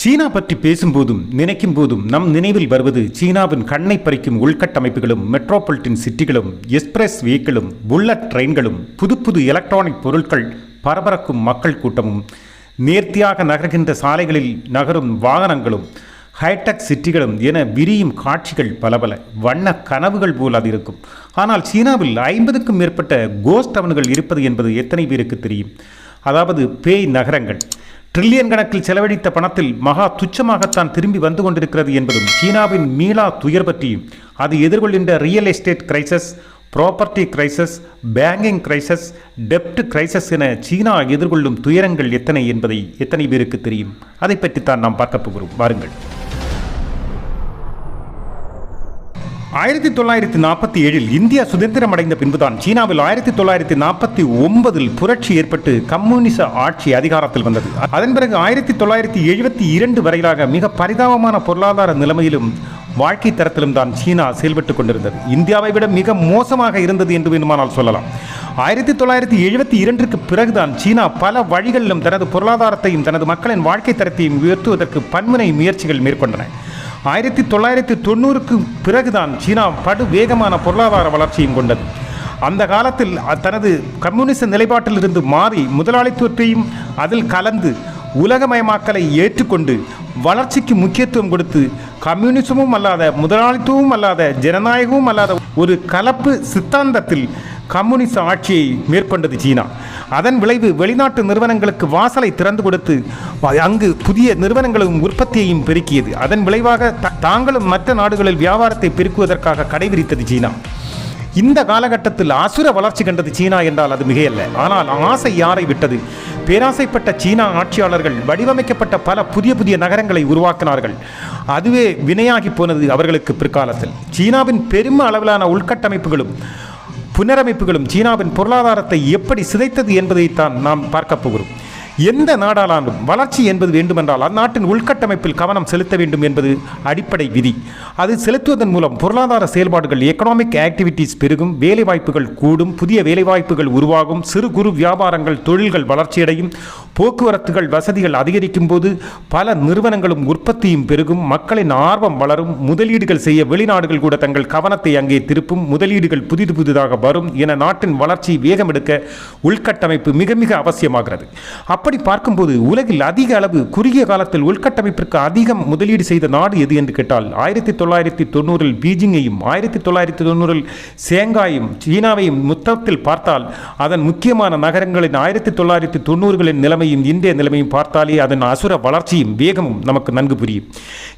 சீனா பற்றி பேசும்போதும் நினைக்கும் போதும் நம் நினைவில் வருவது சீனாவின் கண்ணை பறிக்கும் உள்கட்டமைப்புகளும் மெட்ரோபாலிட்டன் சிட்டிகளும் எக்ஸ்பிரஸ் வேக்களும் புல்லட் ட்ரெயின்களும் புது புது எலக்ட்ரானிக் பொருட்கள் பரபரக்கும் மக்கள் கூட்டமும் நேர்த்தியாக நகர்கின்ற சாலைகளில் நகரும் வாகனங்களும் ஹைடெக் சிட்டிகளும் என விரியும் காட்சிகள் பல பல வண்ண கனவுகள் போல் அது இருக்கும். ஆனால் சீனாவில் ஐம்பதுக்கும் மேற்பட்ட கோஸ்ட் டவுன்கள் இருப்பது என்பது எத்தனை பேருக்கு தெரியும்? அதாவது பேய் நகரங்கள். ட்ரில்லியன் கணக்கில் செலவழித்த பணத்தில் மகா துச்சமாகத்தான் திரும்பி வந்து கொண்டிருக்கிறது என்பதும் சீனாவின் மீளா துயர் பற்றியும் அது எதிர்கொள்கின்ற real estate crisis property crisis banking crisis டெப்ட் கிரைசஸ் என சீனா எதிர்கொள்ளும் துயரங்கள் எத்தனை என்பதை எத்தனை பேருக்கு தெரியும்? அதை பற்றித்தான் நாம் பார்க்க போகிறோம். வாருங்கள். ஆயிரத்தி தொள்ளாயிரத்தி நாற்பத்தி ஏழில் இந்தியா சுதந்திரம் அடைந்த பின்புதான் சீனாவில் ஆயிரத்தி தொள்ளாயிரத்தி நாற்பத்தி ஒன்பதில் புரட்சி ஏற்பட்டு கம்யூனிச ஆட்சி அதிகாரத்தில் வந்தது. அதன் பிறகு ஆயிரத்தி தொள்ளாயிரத்தி எழுபத்தி இரண்டு வரையிலாக மிக பரிதாபமான பொருளாதார நிலைமையிலும் வாழ்க்கை தரத்திலும் தான் சீனா செயல்பட்டு கொண்டிருந்தது. இந்தியாவை விட மிக மோசமாக இருந்தது என்று வேண்டுமானால் சொல்லலாம். ஆயிரத்தி தொள்ளாயிரத்தி எழுபத்தி இரண்டிற்கு பிறகுதான் சீனா பல வழிகளிலும் தனது பொருளாதாரத்தையும் தனது மக்களின் வாழ்க்கை தரத்தையும் உயர்த்துவதற்கு பன்முனை முயற்சிகள் மேற்கொண்டன. ஆயிரத்தி தொள்ளாயிரத்தி தொண்ணூறுக்கு பிறகுதான் சீனா படு வேகமான பொருளாதார வளர்ச்சியும் கொண்டது. அந்த காலத்தில் தனது கம்யூனிச நிலைப்பாட்டிலிருந்து மாறி முதலாளித்துவத்தையும் அதில் கலந்து உலகமயமாக்கலை ஏற்றுக்கொண்டு வளர்ச்சிக்கு முக்கியத்துவம் கொடுத்து கம்யூனிசமும் அல்லாத முதலாளித்துவமும் அல்லாத ஜனநாயகமும் அல்லாத ஒரு கலப்பு சித்தாந்தத்தில் கம்யூனிச ஆட்சியை மேற்கொண்டது சீனா. அதன் விளைவு வெளிநாட்டு நிறுவனங்களுக்கு வாசலை திறந்து கொடுத்து அங்கு புதிய நிறுவனங்களும் உற்பத்தியையும் பெருக்கியது. அதன் விளைவாக தாங்களும் மற்ற நாடுகளில் வியாபாரத்தை பெருக்குவதற்காக கடைபிடித்தது சீனா. இந்த காலகட்டத்தில் அசுர வளர்ச்சி கண்டது சீனா என்றால் அது மிகையல்ல. ஆனால் ஆசை யாரை விட்டது? பேராசைப்பட்ட சீனா ஆட்சியாளர்கள் வடிவமைக்கப்பட்ட பல புதிய புதிய நகரங்களை உருவாக்கினார்கள். அதுவே வினையாகி போனது அவர்களுக்கு பிற்காலத்தில். சீனாவின் பெரும அளவிலான உள்கட்டமைப்புகளும் புனரமைப்புகளும் சீனாவின் பொருளாதாரத்தை எப்படி சிதைத்தது என்பதைத்தான் நாம் பார்க்கப் போகிறோம். எந்த நாடாளாலும் வளர்ச்சி என்பது வேண்டுமென்றால் அந்நாட்டின் உள்கட்டமைப்பில் கவனம் செலுத்த வேண்டும் என்பது அடிப்படை விதி. அது செலுத்துவதன் மூலம் பொருளாதார செயல்பாடுகள் எக்கனாமிக் ஆக்டிவிட்டீஸ் பெருகும் வேலைவாய்ப்புகள் கூடும் புதிய வேலைவாய்ப்புகள் உருவாகும் சிறு குறு வியாபாரங்கள் தொழில்கள் வளர்ச்சியடையும் போக்குவரத்துகள் வசதிகள் அதிகரிக்கும் போது பல நிறுவனங்களும் உற்பத்தியும் பெருகும். மக்களின் ஆர்வம் வளரும். முதலீடுகள் செய்ய வெளிநாடுகள் கூட தங்கள் கவனத்தை அங்கே திருப்பும். முதலீடுகள் புதிது புதிதாக வரும் என நாட்டின் வளர்ச்சி வேகமெடுக்க உள்கட்டமைப்பு மிக மிக அவசியமாகிறது. அப்படி பார்க்கும்போது உலகில் அதிக அளவு குறுகிய காலத்தில் உள்கட்டமைப்பிற்கு அதிகம் முதலீடு செய்த நாடு எது என்று கேட்டால் ஆயிரத்தி தொள்ளாயிரத்தி தொண்ணூறில் பீஜிங்கையும் ஆயிரத்தி தொள்ளாயிரத்தி தொண்ணூறில் சேங்காயும் சீனாவையும் மொத்தத்தில் பார்த்தால் அதன் முக்கியமான நகரங்களின் ஆயிரத்தி தொள்ளாயிரத்தி தொண்ணூறுகளின் நிலைமை நிலைமையும் இந்திய நிலைமையும் பார்த்தாலே அதன் அசுர வளர்ச்சியும் வேகமும் நமக்கு நன்கு புரியும்.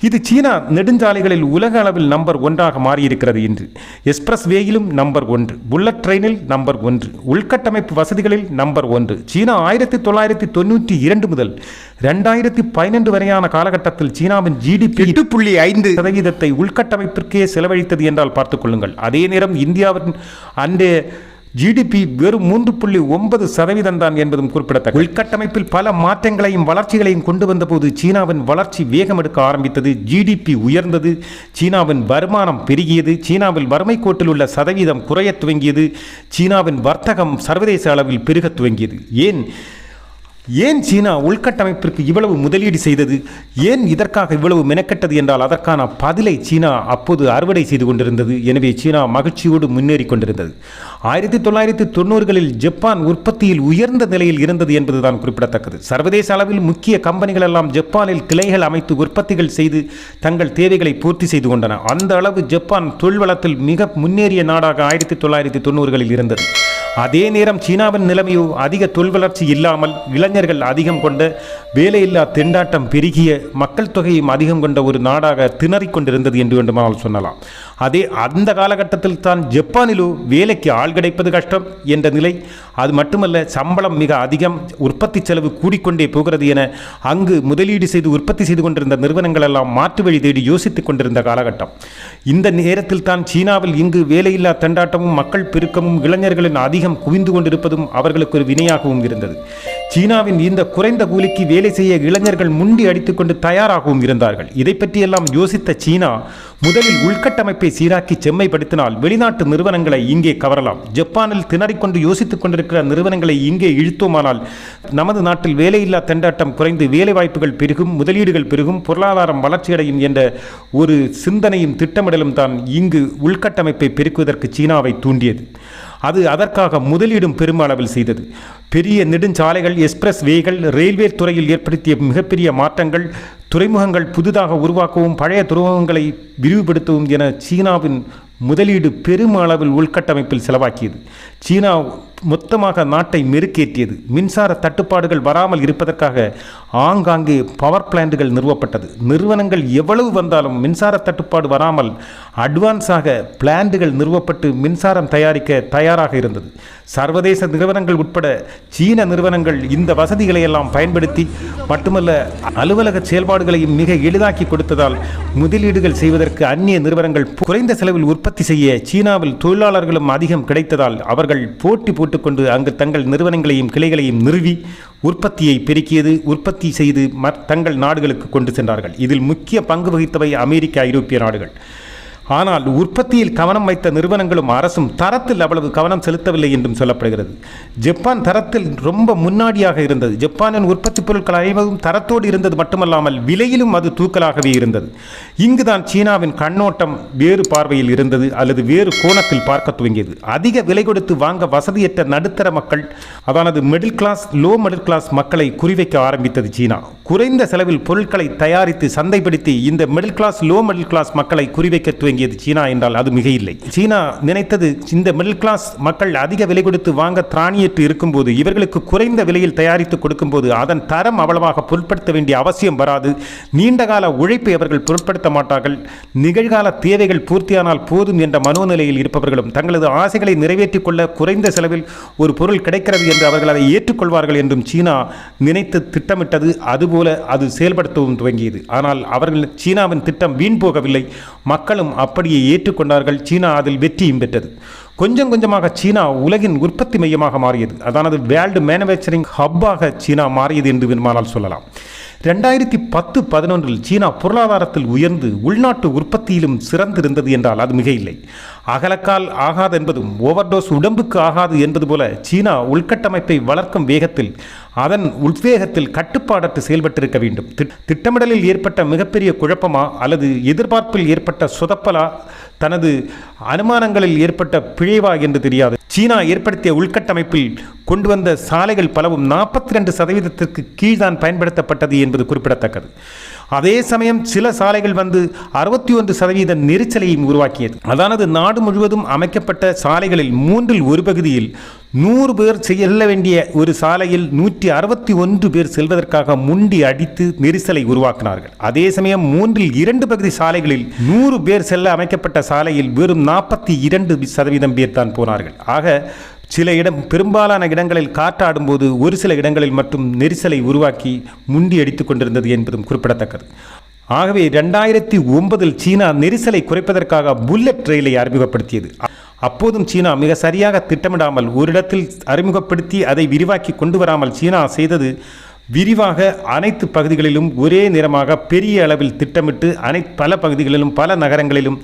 இது சீனா நெடுஞ்சாலைகளில் உலக அளவில் நம்பர் ஒன்றாக மாறியிருக்கிறது என்று எக்ஸ்பிரஸ் வேயிலும் நம்பர் ஒன்று புல்லட் ட்ரெயினில் நம்பர் ஒன்று உள்கட்டமைப்பு வசதிகளில் நம்பர் ஒன்று. சீனா ஆயிரத்தி தொள்ளாயிரத்தி தொண்ணூற்றி இரண்டு முதல் ரெண்டாயிரத்தி பதினெண்டு வரையான காலகட்டத்தில் சீனாவின் ஜிடிபி எட்டு புள்ளி ஐந்து சதவீதத்தை உள்கட்டமைப்பிற்கே செலவழித்தது என்றால் பார்த்துக் கொள்ளுங்கள். அதே நேரம் இந்தியாவின் அன்றைய ஜிடிபி வெறும் மூன்று புள்ளி ஒன்பது சதவீதம் தான் என்பதும் குறிப்பிடத்தக்க உள்கட்டமைப்பில் பல மாற்றங்களையும் வளர்ச்சிகளையும் கொண்டு வந்தபோது சீனாவின் வளர்ச்சி வேகம் எடுக்க ஆரம்பித்தது. ஜிடிபி உயர்ந்தது. சீனாவின் வருமானம் பெருகியது. சீனாவில் வறுமை கோட்டில் உள்ள சதவீதம் குறையத் துவங்கியது. சீனாவின் வர்த்தகம் சர்வதேச அளவில் பெருகத் துவங்கியது. ஏன்? ஏன் சீனா உள்கட்டமைப்பிற்கு இவ்வளவு முதலீடு செய்தது? ஏன் இதற்காக இவ்வளவு மெனக்கெட்டது என்றால் அதற்கான பதிலை சீனா அப்போது அறுவடை செய்து கொண்டிருந்தது. எனவே சீனா மகிழ்ச்சியோடு முன்னேறி கொண்டிருந்தது. ஆயிரத்தி தொள்ளாயிரத்தி தொண்ணூறுகளில் ஜப்பான் உற்பத்தியில் உயர்ந்த நிலையில் இருந்தது என்பதுதான் குறிப்பிடத்தக்கது. சர்வதேச அளவில் முக்கிய கம்பெனிகள் எல்லாம் ஜப்பானில் கிளைகள் அமைத்து உற்பத்திகள் செய்து தங்கள் தேவைகளை பூர்த்தி செய்து கொண்டன. அந்த அளவு ஜப்பான் தொழில்வளத்தில் மிக முன்னேறிய நாடாக ஆயிரத்தி தொள்ளாயிரத்தி தொண்ணூறுகளில் இருந்தது. அதே நேரம் சீனாவின் நிலைமையோ அதிக தொல் வளர்ச்சி இல்லாமல் இளைஞர்கள் அதிகம் கொண்ட வேலையில்லா திண்டாட்டம் பெருகிய மக்கள் தொகையும் அதிகம் கொண்ட ஒரு நாடாக திணறிக் கொண்டிருந்தது என்று வேண்டுமானால் சொல்லலாம். அதே அந்த காலகட்டத்தில் தான் ஜப்பானிலோ வேலைக்கு ஆள் கிடைப்பது கஷ்டம் என்ற நிலை. அது மட்டுமல்ல சம்பளம் மிக அதிகம் உற்பத்தி செலவு கூடிக்கொண்டே போகிறது என அங்கு முதலீடு செய்து உற்பத்தி செய்து கொண்டிருந்த நிறுவனங்கள் எல்லாம் மாற்று வழி தேடி யோசித்துக் கொண்டிருந்த காலகட்டம். இந்த நேரத்தில் தான் சீனாவில் இங்கு வேலையில்லா திண்டாட்டமும் மக்கள் பெருக்கமும் இளைஞர்களின் அதிகம் குவிந்து கொண்டிருப்பதும் அவர்களுக்கு ஒரு வினையாகவும் இருந்தது. சீனாவின் இந்த குறைந்த கூலிக்கு வேலை செய்ய இளைஞர்கள் முண்டி அடித்துக்கொண்டு தயாராகவும் இருந்தார்கள். இதை பற்றியெல்லாம் யோசித்த சீனா முதலில் உள்கட்டமைப்பை சீராக்கி செம்மைப்படுத்தினால் வெளிநாட்டு நிறுவனங்களை இங்கே கவரலாம். ஜப்பானில் திணறிக்கொண்டு யோசித்துக் கொண்டிருக்கிற நிறுவனங்களை இங்கே இழுத்தோமானால் நமது நாட்டில் வேலையில்லா திண்டாட்டம் குறைந்து வேலைவாய்ப்புகள் பெருகும் முதலீடுகள் பெருகும் பொருளாதாரம் வளர்ச்சியடையும் என்ற ஒரு சிந்தனையும் திட்டமிடலும் தான் இங்கு உள்கட்டமைப்பை பெருக்குவதற்கு சீனாவை தூண்டியது. அது அதற்காக முதலீடும் பெருமளவில் செய்தது. பெரிய நெடுஞ்சாலைகள் எக்ஸ்பிரஸ் வேகள் ரயில்வே துறையில் ஏற்படுத்திய மிகப்பெரிய மாற்றங்கள் துறைமுகங்கள் புதிதாக உருவாக்கவும் பழைய துறைமுகங்களை விரிவுபடுத்தவும் என சீனாவின் முதலீடு பெருமளவில் உள்கட்டமைப்பில் செலவாக்கியது. சீனா மொத்தமாக நாட்டை மெருக்கேற்றியது மின்சார தட்டுப்பாடுகள் வராமல் இருப்பதற்காக ஆங்காங்கே பவர் பிளான்ட்டுகள் நிறுவப்பட்டது. நிறுவனங்கள் எவ்வளவு வந்தாலும் மின்சார தட்டுப்பாடு வராமல் அட்வான்ஸாக பிளான்ட்டுகள் நிறுவப்பட்டு மின்சாரம் தயாரிக்க தயாராக இருந்தது. சர்வதேச நிறுவனங்கள் உட்பட சீன நிறுவனங்கள் இந்த வசதிகளை எல்லாம் பயன்படுத்தி மட்டுமல்ல அலுவலக செயல்பாடுகளையும் மிக எளிதாக்கி கொடுத்ததால் முதலீடுகள் செய்வதற்கு அந்நிய நிறுவனங்கள் குறைந்த செலவில் உற்பத்தி செய்ய சீனாவில் தொழிலாளர்களும் அதிகம் கிடைத்ததால் அவர்கள் போட்டி போட்டுக்கொண்டு அங்கு தங்கள் நிறுவனங்களையும் கிளைகளையும் நிறுவி உற்பத்தியை பெருக்கியது உற்பத்தி செய்து தங்கள் நாடுகளுக்கு கொண்டு சென்றார்கள். இதில் முக்கிய பங்கு வகித்தவை அமெரிக்க ஐரோப்பிய நாடுகள். ஆனால் உற்பத்தியில் கவனம் வைத்த நிறுவனங்களும் அரசும் தரத்தில் அவ்வளவு கவனம் செலுத்தவில்லை என்றும் சொல்லப்படுகிறது. ஜப்பான் தரத்தில் ரொம்ப முன்னாடியாக இருந்தது. ஜப்பானின் உற்பத்தி பொருட்கள் அனைவரும் தரத்தோடு இருந்தது மட்டுமல்லாமல் விலையிலும் அது தூக்கலாகவே இருந்தது. இங்குதான் சீனாவின் கண்ணோட்டம் வேறு பார்வையில் இருந்தது அல்லது வேறு கோணத்தில் பார்க்க துவங்கியது. அதிக விலை கொடுத்து வாங்க வசதியற்ற நடுத்தர மக்கள் அதானது middle class low middle class மக்களை குறிவைக்க ஆரம்பித்தது சீனா. குறைந்த செலவில் பொருட்களை தயாரித்து சந்தைப்படுத்தி இந்த middle class low middle class மக்களை குறிவைக்க துவங்கியது சீனா என்றால் அது மிக இல்லை சீனா நினைத்தது இந்த மிடில் கிளாஸ் மக்கள் அதிக விலை கொடுத்து வாங்க திராணியற்று இருக்கும்போது இவர்களுக்கு குறைந்த விலையில் தயாரித்து கொடுக்கும்போது அதன் தரம் அவ்வளவாக பொருட்படுத்த வேண்டிய அவசியம் வராது. நீண்டகால உழைப்பை அவர்கள் பொருட்படுத்த மாட்டார்கள். நிகழ்கால தேவைகள் பூர்த்தியானால் போதும் என்ற மனோநிலையில் இருப்பவர்களும் தங்களது ஆசைகளை நிறைவேற்றிக் கொள்ள குறைந்த செலவில் ஒரு பொருள் கிடைக்கிறது என்று அவர்கள் அதை ஏற்றுக்கொள்வார்கள் என்றும் சீனா நினைத்து திட்டமிட்டது. அது போல அது செயல்படுத்தவும் துவங்கியது. ஆனால் அவர்கள் சீனாவின் திட்டம் வீண் போகவில்லை. மக்களும் அப்படியே ஏற்றுக்கொண்டார்கள். சீனா அதில் வெற்றியும் பெற்றது. கொஞ்சம் கொஞ்சமாக சீனா உலகின் உற்பத்தி மையமாக மாறியது. அதானது வேர்ல்டு மேனுஃபேக்சரிங் ஹப்பாக சீனா மாறியது என்று வேணுமானால் சொல்லலாம். ரெண்டாயிரத்தி பத்து பதினொன்றில் சீனா பொருளாதாரத்தில் உயர்ந்து உள்நாட்டு உற்பத்தியிலும் சிறந்திருந்தது என்றால் அது மிக இல்லை அகலக்கால் ஆகாது என்பதும் ஓவர்டோஸ் உடம்புக்கு ஆகாது என்பது போல சீனா உள்கட்டமைப்பை வளர்க்கும் வேகத்தில் அதன் உத்வேகத்தில் கட்டுப்பாடற்று செயல்பட்டிருக்க வேண்டும். திட்டமிடலில் ஏற்பட்ட மிகப்பெரிய குழப்பமா அல்லது எதிர்பார்ப்பில் ஏற்பட்ட சொதப்பலா? தனது அனுமானங்களில் ஏற்பட்ட பிழைவா என்று தெரியாது. சீனா ஏற்படுத்திய உள்கட்டமைப்பில் கொண்டு வந்த சாலைகள் பலவும் நாற்பத்தி ரெண்டு சதவீதத்திற்கு கீழ்தான் பயன்படுத்தப்பட்டது என்பது குறிப்பிடத்தக்கது. அதே சமயம் சில சாலைகள் வந்து அறுபத்தி ஒன்று சதவீத நெரிசலையும் உருவாக்கியது. அதானது நாடு முழுவதும் அமைக்கப்பட்ட சாலைகளில் மூன்றில் ஒரு பகுதியில் நூறு பேர் செல்ல வேண்டிய ஒரு சாலையில் நூற்றி அறுபத்தி ஒன்று பேர் செல்வதற்காக முண்டி அடித்து நெரிசலை உருவாக்கினார்கள். அதே சமயம் மூன்றில் இரண்டு பகுதி சாலைகளில் நூறு பேர் செல்ல அமைக்கப்பட்ட சாலையில் வெறும் நாற்பத்தி இரண்டு சதவீதம் பேர் தான் போனார்கள். ஆக சில இடம் பெரும்பாலான இடங்களில் காற்றாடும்போது ஒரு சில இடங்களில் மட்டும் நெரிசலை உருவாக்கி முண்டி அடித்துக் கொண்டிருந்தது என்பதும் குறிப்பிடத்தக்கது. ஆகவே ரெண்டாயிரத்தி ஒன்பதில் சீனா நெரிசலை குறைப்பதற்காக புல்லட் ரயிலை அறிமுகப்படுத்தியது. அப்போதும் சீனா மிக சரியாக திட்டமிடாமல் ஒரு இடத்தில் அறிமுகப்படுத்தி அதை விரிவாக்கி கொண்டு வராமல் சீனா செய்தது விரிவாக அனைத்து பகுதிகளிலும் ஒரே நேரமாக பெரிய அளவில் திட்டமிட்டு அனை பல பகுதிகளிலும் பல நகரங்களிலும்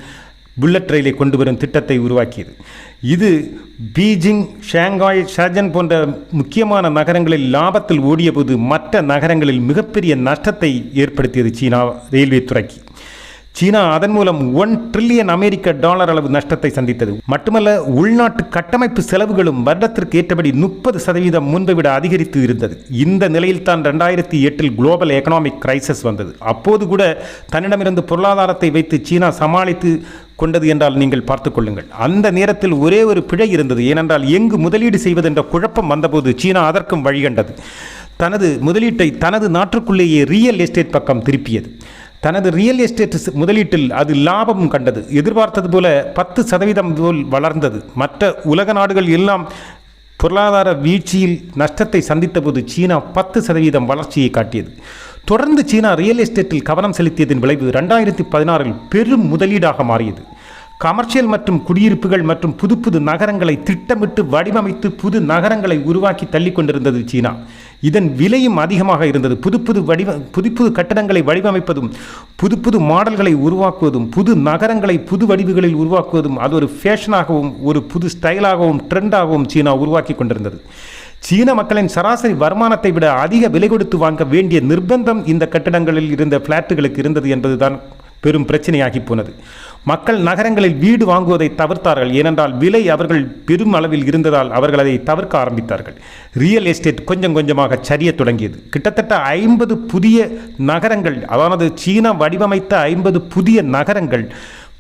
புல்லட் ரயிலை கொண்டு வரும் திட்டத்தை உருவாக்கியது. இது பீஜிங் ஷாங்காய் ஷர்ஜன் போன்ற முக்கியமான நகரங்களில் லாபத்தில் ஓடியபோது மற்ற நகரங்களில் மிகப்பெரிய நஷ்டத்தை ஏற்படுத்தியது சீனா ரயில்வே துறைக்கு. சீனா அதன் மூலம் ஒன் ட்ரில்லியன் அமெரிக்க டாலர் அளவு நஷ்டத்தை சந்தித்தது. மட்டுமல்ல உள்நாட்டு கட்டமைப்பு செலவுகளும் வருடத்திற்கு ஏற்றபடி முப்பது சதவீதம் முன்பை விட அதிகரித்து இருந்தது. இந்த நிலையில் தான் ரெண்டாயிரத்தி எட்டில் குளோபல் எக்கனாமிக் கிரைசஸ் வந்தது. அப்போது கூட தன்னிடமிருந்து பொருளாதாரத்தை வைத்து சீனா சமாளித்து கொண்டது என்றால் நீங்கள் பார்த்துக் கொள்ளுங்கள். அந்த நேரத்தில் ஒரே ஒரு பிழை இருந்தது. ஏனென்றால் எங்கு முதலீடு செய்வதென்ற குழப்பம் வந்தபோது சீனா அதற்கும் வழிகண்டது. தனது முதலீட்டை தனது நாட்டுக்குள்ளேயே ரியல் எஸ்டேட் பக்கம் திருப்பியது. தனது ரியல் எஸ்டேட் முதலீட்டில் அது லாபமும் கண்டது. எதிர்பார்த்தது போல பத்து சதவீதம் போல் வளர்ந்தது. மற்ற உலக நாடுகள் எல்லாம் பொருளாதார வீழ்ச்சியில் நஷ்டத்தை சந்தித்தபோது சீனா பத்து சதவீதம் வளர்ச்சியை காட்டியது. தொடர்ந்து சீனா ரியல் எஸ்டேட்டில் கவனம் செலுத்தியதன் விளைவு ரெண்டாயிரத்தி பதினாறில் பெரும் முதலீடாக மாறியது. கமர்ஷியல் மற்றும் குடியிருப்புகள் மற்றும் புது புது நகரங்களை திட்டமிட்டு வடிவமைத்து புது நகரங்களை உருவாக்கி தள்ளி கொண்டிருந்தது சீனா. இதன் விலையும் அதிகமாக இருந்தது. புது புது வடிவ புது புது கட்டடங்களை வடிவமைப்பதும் புது புது மாடல்களை உருவாக்குவதும் புது நகரங்களை புது வடிவுகளில் உருவாக்குவதும் அது ஒரு ஃபேஷனாகவும் ஒரு புது ஸ்டைலாகவும் ட்ரெண்டாகவும் சீனா உருவாக்கி கொண்டிருந்தது. சீன மக்களின் சராசரி வருமானத்தை விட அதிக விலை கொடுத்து வாங்க வேண்டிய நிர்பந்தம் இந்த கட்டடங்களில் இருந்த பிளாட்டுகளுக்கு இருந்தது என்பதுதான் பெரும் பிரச்சனையாகி போனது. மக்கள் நகரங்களில் வீடு வாங்குவதை தவிர்த்தார்கள். ஏனென்றால் விலை அவர்கள் பெரும் அளவில் இருந்ததால் அவர்கள் அதை தவிர்க்க ஆரம்பித்தார்கள். ரியல் எஸ்டேட் கொஞ்சம் கொஞ்சமாக சரிய தொடங்கியது. கிட்டத்தட்ட ஐம்பது புதிய நகரங்கள் அதாவது சீனா வடிவமைத்த ஐம்பது புதிய நகரங்கள்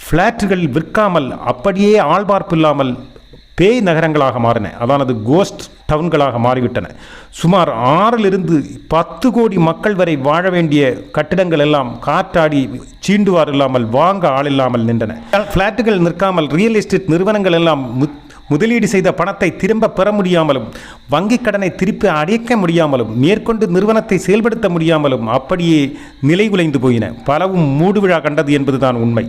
ஃப்ளாட்டுகள் விற்காமல் அப்படியே ஆள்பார்ப்பில்லாமல் பேய் நகரங்களாக மாறின. அதானது கோஸ்ட் டவுன்களாக மாறிவிட்டன. சுமார் ஆறிலிருந்து பத்து கோடி மக்கள் வரை வாழ வேண்டிய கட்டிடங்கள் எல்லாம் காற்றாடி சீண்டுவார் இல்லாமல் வாங்க ஆள் இல்லாமல் நின்றன. ஃப்ளாட்டுகள் நிற்காமல் ரியல் எஸ்டேட் நிறுவனங்கள் எல்லாம் முதலீடு செய்த பணத்தை திரும்ப பெற முடியாமலும் வங்கிக் கடனை திருப்பி அடைக்க முடியாமலும் மேற்கொண்டு நிறுவனத்தை செயல்படுத்த முடியாமலும் அப்படியே நிலை உலைந்து போயின. பலவும் மூடுவிழா கண்டது என்பதுதான் உண்மை.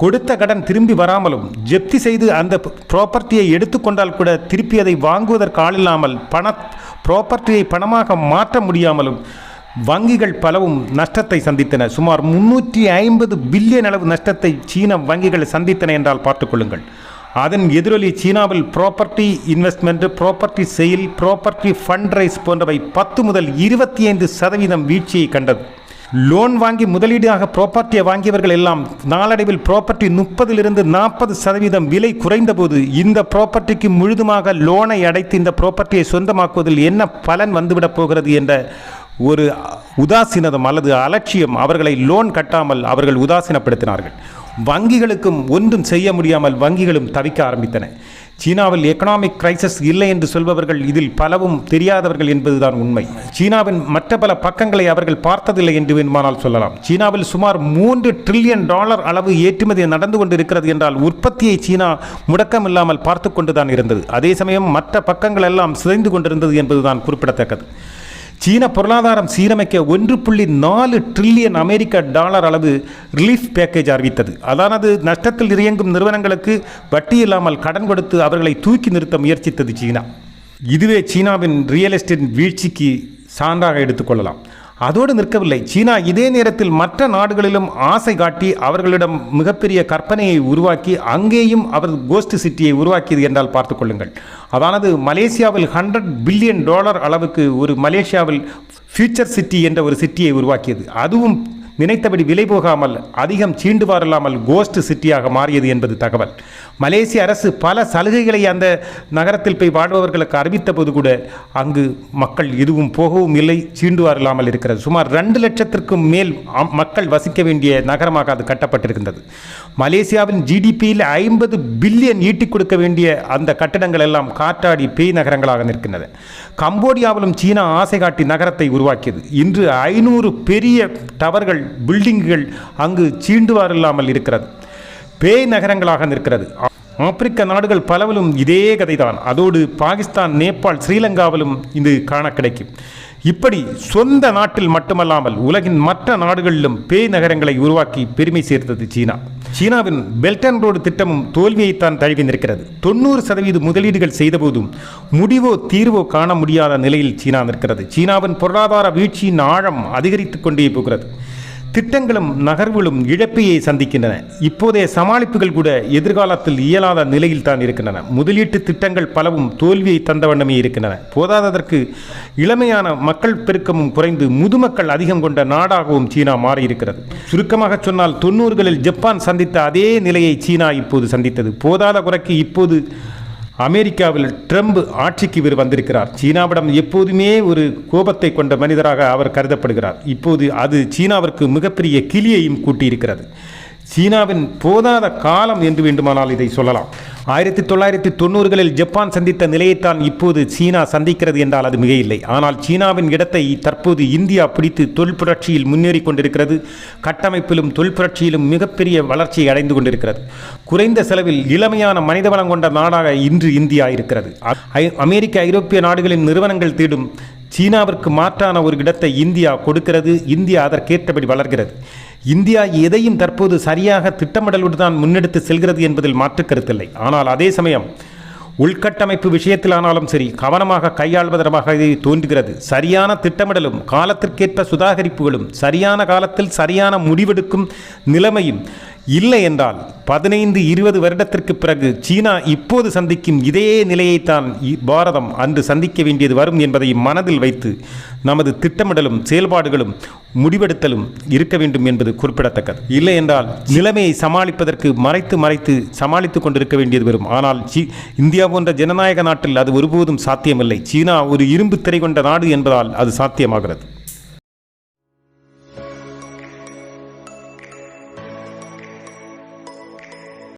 கொடுத்த கடன் திரும்பி வராமலும் ஜப்தி செய்து அந்த ப்ராப்பர்ட்டியை எடுத்துக்கொண்டால் கூட திருப்பி அதை வாங்குவதற்கு ஆளில்லாமல் பண ப்ராப்பர்ட்டியை பணமாக மாற்ற முடியாமலும் வங்கிகள் பலவும் நஷ்டத்தை சந்தித்தன. சுமார் முன்னூற்றி ஐம்பது பில்லியன் அளவு நஷ்டத்தை சீன வங்கிகள் சந்தித்தன என்றால் பார்த்துக்கொள்ளுங்கள் அதன் எதிரொலி சீனாவில் ப்ராப்பர்ட்டி இன்வெஸ்ட்மெண்ட் ப்ராப்பர்ட்டி செயல் ப்ராப்பர்ட்டி ஃபண்ட் ரைஸ் போன்றவை பத்து முதல் இருபத்தி ஐந்து சதவீதம் வீழ்ச்சியை கண்டது. லோன் வாங்கி முதலீடாக ப்ராப்பர்ட்டியை வாங்கியவர்கள் எல்லாம் நாளடைவில் ப்ராப்பர்ட்டி முப்பதிலிருந்து நாற்பது சதவீதம் விலை குறைந்தபோது இந்த ப்ராப்பர்ட்டிக்கு முழுதுமாக லோனை அடைத்து இந்த ப்ராப்பர்ட்டியை சொந்தமாக்குவதில் என்ன பலன் வந்துவிடப் போகிறது என்ற ஒரு உதாசீனதம் அல்லது அலட்சியம் அவர்களை லோன் கட்டாமல் அவர்கள் உதாசீனப்படுத்தினார்கள். வங்கிகளுக்கும் ஒன்றும் செய்ய முடியாமல் வங்கிகளும் தவிக்க ஆரம்பித்தன. சீனாவில் எக்கனாமிக் கிரைசஸ் இல்லை என்று சொல்பவர்கள் இதில் பலவும் தெரியாதவர்கள் என்பதுதான் உண்மை. சீனாவின் மற்ற பல பக்கங்களை அவர்கள் பார்த்ததில்லை என்று வேண்டுமானால் சொல்லலாம். சீனாவில் சுமார் மூன்று ட்ரில்லியன் டாலர் அளவு ஏற்றுமதி நடந்து கொண்டிருக்கிறது என்றால் உற்பத்தியை சீனா முடக்கமில்லாமல் பார்த்து கொண்டுதான் இருந்தது. அதே சமயம் மற்ற பக்கங்கள் எல்லாம் சிதைந்து கொண்டிருந்தது என்பதுதான் குறிப்பிடத்தக்கது. சீன பொருளாதாரம் சீரமைக்க ஒன்று புள்ளி நாலு ட்ரில்லியன் அமெரிக்க டாலர் அளவு ரிலீஃப் பேக்கேஜ் அறிவித்தது. அதானது நஷ்டத்தில் இயங்கும் நிறுவனங்களுக்கு வட்டி இல்லாமல் கடன் கொடுத்து அவர்களை தூக்கி நிறுத்த முயற்சித்தது சீனா. இதுவே சீனாவின் ரியல் எஸ்டேட் வீழ்ச்சிக்கு சான்றாக எடுத்துக்கொள்ளலாம் அதோடு நிற்கவில்லை. சீனா இதே நேரத்தில் மற்ற நாடுகளிலும் ஆசை காட்டி அவர்களிடம் மிகப்பெரிய கற்பனையை உருவாக்கி அங்கேயும் அவர் கோஸ்ட் சிட்டியை உருவாக்கியது என்றால் பார்த்துக்கொள்ளுங்கள் அதானது மலேசியாவில் ஹண்ட்ரட் பில்லியன் டாலர் அளவுக்கு ஒரு மலேசியாவில் ஃபியூச்சர் சிட்டி என்ற ஒரு சிட்டியை உருவாக்கியது. அதுவும் நினைத்தபடி விலை போகாமல் அதிகம் சீண்டுவார் இல்லாமல் கோஸ்ட் சிட்டியாக மாறியது என்பது தகவல். மலேசிய அரசு பல சலுகைகளை அந்த நகரத்தில் போய் வாழ்பவர்களுக்கு அறிவித்த போது கூட அங்கு மக்கள் எதுவும் போகவும் இல்லை சீண்டுவார் இல்லாமல் இருக்கிறது. சுமார் ரெண்டு லட்சத்திற்கும் மேல் அம்- மக்கள் வசிக்க வேண்டிய நகரமாக அது கட்டப்பட்டிருக்கின்றது. மலேசியாவின் ஜிடிபியில் ஐம்பது பில்லியன் ஈட்டிக் கொடுக்க வேண்டிய அந்த கட்டிடங்கள் எல்லாம் காற்றாடி பேய் நகரங்களாக நிற்கின்றன. கம்போடியாவிலும் சீனா ஆசை காட்டி நகரத்தை உருவாக்கியது. இன்று ஐநூறு பெரிய டவர்கள் பில்டிங்குகள் அங்கு சீண்டுவார் இல்லாமல் இருக்கிறது. பேய் நகரங்களாக நிற்கிறது. ஆப்பிரிக்க நாடுகள் பலவிலும் இதே கதைதான். அதோடு பாகிஸ்தான் நேபாள் ஸ்ரீலங்காவிலும் இது காண கிடைக்கும். இப்படி சொந்த நாட்டில் மட்டுமல்லாமல் உலகின் மற்ற நாடுகளிலும் பேய் நகரங்களை உருவாக்கி பெருமை சேர்த்தது சீனா. சீனாவின் பெல்ட் அண்ட் ரோடு திட்டமும் தோல்வியைத்தான் தழுவி நிற்கிறது. தொண்ணூறு சதவீத முதலீடுகள் செய்தபோதும் முடிவோ தீர்வோ காண முடியாத நிலையில் சீனா நிற்கிறது. சீனாவின் பொருளாதார வீழ்ச்சியின் ஆழம் அதிகரித்துக் கொண்டே போகிறது. திட்டங்களும் நகர்வுகளும் இழப்பையை சந்திக்கின்றன. இப்போதைய சமாளிப்புகள் கூட எதிர்காலத்தில் இயலாத நிலையில் தான் இருக்கின்றன. முதலீட்டு திட்டங்கள் பலவும் தோல்வியை தந்த வண்ணமே இருக்கின்றன. போதாததற்கு இளமையான மக்கள் பெருக்கமும் குறைந்து முதுமக்கள் அதிகம் கொண்ட நாடாகவும் சீனா மாறியிருக்கிறது. சுருக்கமாக சொன்னால் தொண்ணூறுகளில் ஜப்பான் சந்தித்த அதே நிலையை சீனா இப்போது சந்தித்தது. போதாத குறைக்கு இப்போது அமெரிக்காவில் ட்ரம்ப் ஆட்சிக்கு இவர் வந்திருக்கிறார். சீனாவிடம் எப்போதுமே ஒரு கோபத்தை கொண்ட மனிதராக அவர் கருதப்படுகிறார். இப்போது அது சீனாவிற்கு மிகப்பெரிய கிளியையும் கூட்டியிருக்கிறது. சீனாவின் போதாத காலம் என்று வேண்டுமானால் இதை சொல்லலாம். ஆயிரத்தி தொள்ளாயிரத்தி தொண்ணூறுகளில் ஜப்பான் சந்தித்த நிலையைத்தான் இப்போது சீனா சந்திக்கிறது என்றால் அது மிக இல்லை ஆனால் சீனாவின் இடத்தை தற்போது இந்தியா பிடித்து தொழில் புரட்சியில் முன்னேறி கொண்டிருக்கிறது. கட்டமைப்பிலும் தொழில் புரட்சியிலும் மிகப்பெரிய வளர்ச்சியை அடைந்து கொண்டிருக்கிறது. குறைந்த செலவில் இளமையான மனிதவளம் கொண்ட நாடாக இன்று இந்தியா இருக்கிறது. ஐ- அமெரிக்க ஐரோப்பிய நாடுகளின் நிறுவனங்கள் தேடும் சீனாவிற்கு மாற்றான ஒரு இடத்தை இந்தியா கொடுக்கிறது. இந்தியா அதற்கேற்றபடி வளர்கிறது. இந்தியா எதையும் தற்போது சரியாக திட்டமிடலோடு தான் முன்னெடுத்து செல்கிறது என்பதில் மாற்று கருத்தில்லை. ஆனால் அதே சமயம் உள்கட்டமைப்பு விஷயத்திலானாலும் சரி கவனமாக கையாள்வதற்காக இது தோன்றுகிறது. சரியான திட்டமிடலும் காலத்திற்கேற்ற சுதாகரிப்புகளும் சரியான காலத்தில் சரியான முடிவெடுக்கும் நிலைமையும் இல்லை என்றால் பதினைந்து இருபது வருடத்திற்கு பிறகு சீனா இப்போது சந்திக்கும் இதே நிலையைத்தான் இ- பாரதம் அன்று சந்திக்க வேண்டியது வரும் என்பதை மனதில் வைத்து நமது திட்டமிடலும் செயல்பாடுகளும் முடிவெடுத்தலும் இருக்க வேண்டும் என்பது குறிப்பிடத்தக்கது. இல்லை என்றால் நிலைமையை சமாளிப்பதற்கு மறைத்து மறைத்து சமாளித்துக் கொண்டிருக்க வேண்டியது வரும். ஆனால் சீ இந்தியா போன்ற ஜனநாயக நாட்டில் அது ஒருபோதும் சாத்தியமில்லை. சீனா ஒரு இரும்பு திரை கொண்ட நாடு என்பதால் அது சாத்தியமாகிறது.